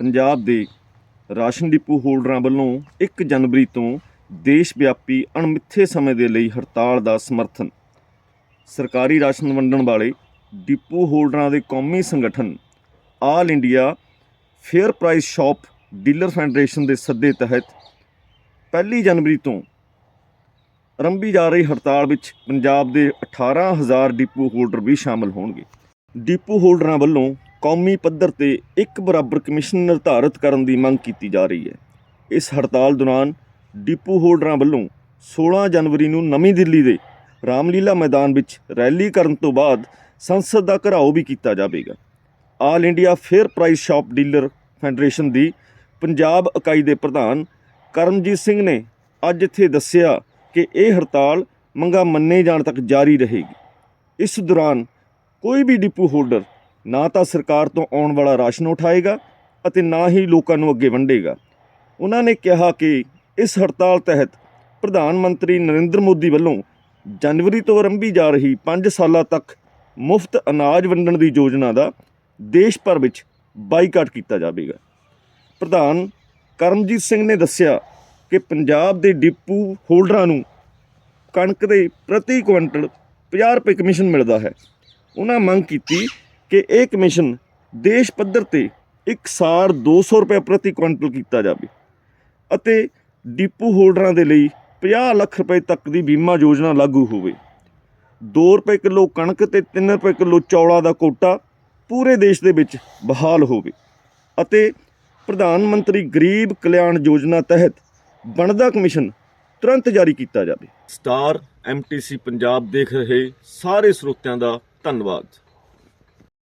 ਪੰਜਾਬ ਦੇ ration depot ਹੋਲਡਰਾਂ ਵੱਲੋਂ 1 ਜਨਵਰੀ ਤੋਂ ਦੇਸ਼ ਵਿਆਪੀ ਅਣਮਿੱਥੇ ਸਮੇਂ ਦੇ ਲਈ ਹੜਤਾਲ ਦਾ ਸਮਰਥਨ। ਸਰਕਾਰੀ ਰਾਸ਼ਨ ਵੰਡਣ ਵਾਲੇ ਡਿਪੂ ਹੋਲਡਰਾਂ ਦੇ ਕੌਮੀ ਸੰਗਠਨ all India fair price shop dealer federation ਦੇ ਸੱਦੇ ਤਹਿਤ ਪਹਿਲੀ ਜਨਵਰੀ ਤੋਂ ਆਰੰਭੀ ਜਾ ਰਹੀ ਹੜਤਾਲ ਵਿੱਚ ਪੰਜਾਬ ਦੇ 18000 ਡਿਪੂ ਹੋਲਡਰ ਵੀ ਸ਼ਾਮਲ ਹੋਣਗੇ। ਡਿਪੂ ਹੋਲਡਰਾਂ ਵੱਲੋਂ ਕੌਮੀ ਪੱਧਰ ਤੇ ਇੱਕ ਬਰਾਬਰ ਕਮਿਸ਼ਨ ਨਿਰਧਾਰਤ ਕਰਨ ਦੀ ਮੰਗ ਕੀਤੀ ਜਾ ਰਹੀ ਹੈ। ਇਸ ਹੜਤਾਲ ਦੌਰਾਨ ਡਿਪੂ ਹੋਲਡਰਾਂ ਵੱਲੋਂ 16 ਜਨਵਰੀ ਨੂੰ ਨਵੀਂ ਦਿੱਲੀ ਦੇ ਰਾਮਲੀਲਾ ਮੈਦਾਨ ਵਿੱਚ ਰੈਲੀ ਕਰਨ ਤੋਂ ਬਾਅਦ ਸੰਸਦ ਦਾ ਘਰਾਓ ਵੀ ਕੀਤਾ ਜਾਵੇਗਾ। All India fair price shop dealer federation ਦੀ ਪੰਜਾਬ ਇਕਾਈ ਦੇ ਪ੍ਰਧਾਨ ਕਰਮਜੀਤ ਸਿੰਘ ਨੇ ਅੱਜ ਇੱਥੇ ਦੱਸਿਆ ਕਿ ਇਹ ਹੜਤਾਲ ਮੰਗਾ ਮੰਨੇ ਜਾਣ ਤੱਕ ਜਾਰੀ ਰਹੇਗੀ। ਇਸ ਦੌਰਾਨ ਕੋਈ ਵੀ ਡਿਪੂ ਹੋਲਡਰ ਨਾ ਤਾਂ ਸਰਕਾਰ ਤੋਂ ਆਉਣ ਵਾਲਾ ਰਾਸ਼ਨ ਉਠਾਏਗਾ ਅਤੇ ਨਾ ਹੀ ਲੋਕਾਂ ਨੂੰ ਅੱਗੇ ਵੰਡੇਗਾ। ਉਹਨਾਂ ਨੇ ਕਿਹਾ ਕਿ ਇਸ ਹੜਤਾਲ ਤਹਿਤ ਪ੍ਰਧਾਨ ਮੰਤਰੀ ਨਰਿੰਦਰ ਮੋਦੀ ਵੱਲੋਂ ਜਨਵਰੀ ਤੋਂ ਆਰੰਭੀ ਜਾ ਰਹੀ 5 ਸਾਲਾਂ ਤੱਕ ਮੁਫਤ ਅਨਾਜ ਵੰਡਣ ਦੀ ਯੋਜਨਾ ਦਾ ਦੇਸ਼ ਭਰ ਵਿੱਚ ਬਾਈਕਾਟ ਕੀਤਾ ਜਾਵੇਗਾ। ਪ੍ਰਧਾਨ ਕਰਮਜੀਤ ਸਿੰਘ ਨੇ ਦੱਸਿਆ ਕਿ ਪੰਜਾਬ ਦੇ ਡਿਪੂ ਹੋਲਡਰਾਂ ਨੂੰ ਕਣਕ ਦੇ ਪ੍ਰਤੀ ਕੁਇੰਟਲ 50 ਰੁਪਏ ਕਮਿਸ਼ਨ ਮਿਲਦਾ ਹੈ। ਉਹਨਾਂ ਮੰਗ ਕੀਤੀ ਕਿ ਇਹ ਕਮਿਸ਼ਨ ਦੇਸ਼ ਪੱਧਰ ਤੇ ਇਕਸਾਰ 200 ਰੁਪਏ ਪ੍ਰਤੀ ਕੁਇੰਟਲ ਕੀਤਾ ਜਾਵੇ ਅਤੇ ਡਿਪੂ ਹੋਲਡਰਾਂ ਦੇ ਲਈ 50 ਲੱਖ ਰੁਪਏ ਤੱਕ ਦੀ ਬੀਮਾ ਯੋਜਨਾ ਲਾਗੂ ਹੋਵੇ। 2 ਰੁਪਏ ਕਿਲੋ ਕਣਕ ਤੇ 3 ਰੁਪਏ ਕਿਲੋ ਚੌਲਾਂ ਦਾ ਕੋਟਾ ਪੂਰੇ ਦੇਸ਼ ਦੇ ਵਿੱਚ ਬਹਾਲ ਹੋਵੇ ਅਤੇ ਪ੍ਰਧਾਨ ਮੰਤਰੀ ਗਰੀਬ ਕਲਿਆਣ ਯੋਜਨਾ ਤਹਿਤ ਬਣਦਾ ਕਮਿਸ਼ਨ ਤੁਰੰਤ ਜਾਰੀ ਕੀਤਾ ਜਾਵੇ। ਸਟਾਰ ਐਮਟੀਸੀ ਪੰਜਾਬ ਦੇਖ ਰਹੇ ਸਾਰੇ ਸਰੋਤਿਆਂ ਦਾ ਧੰਨਵਾਦ।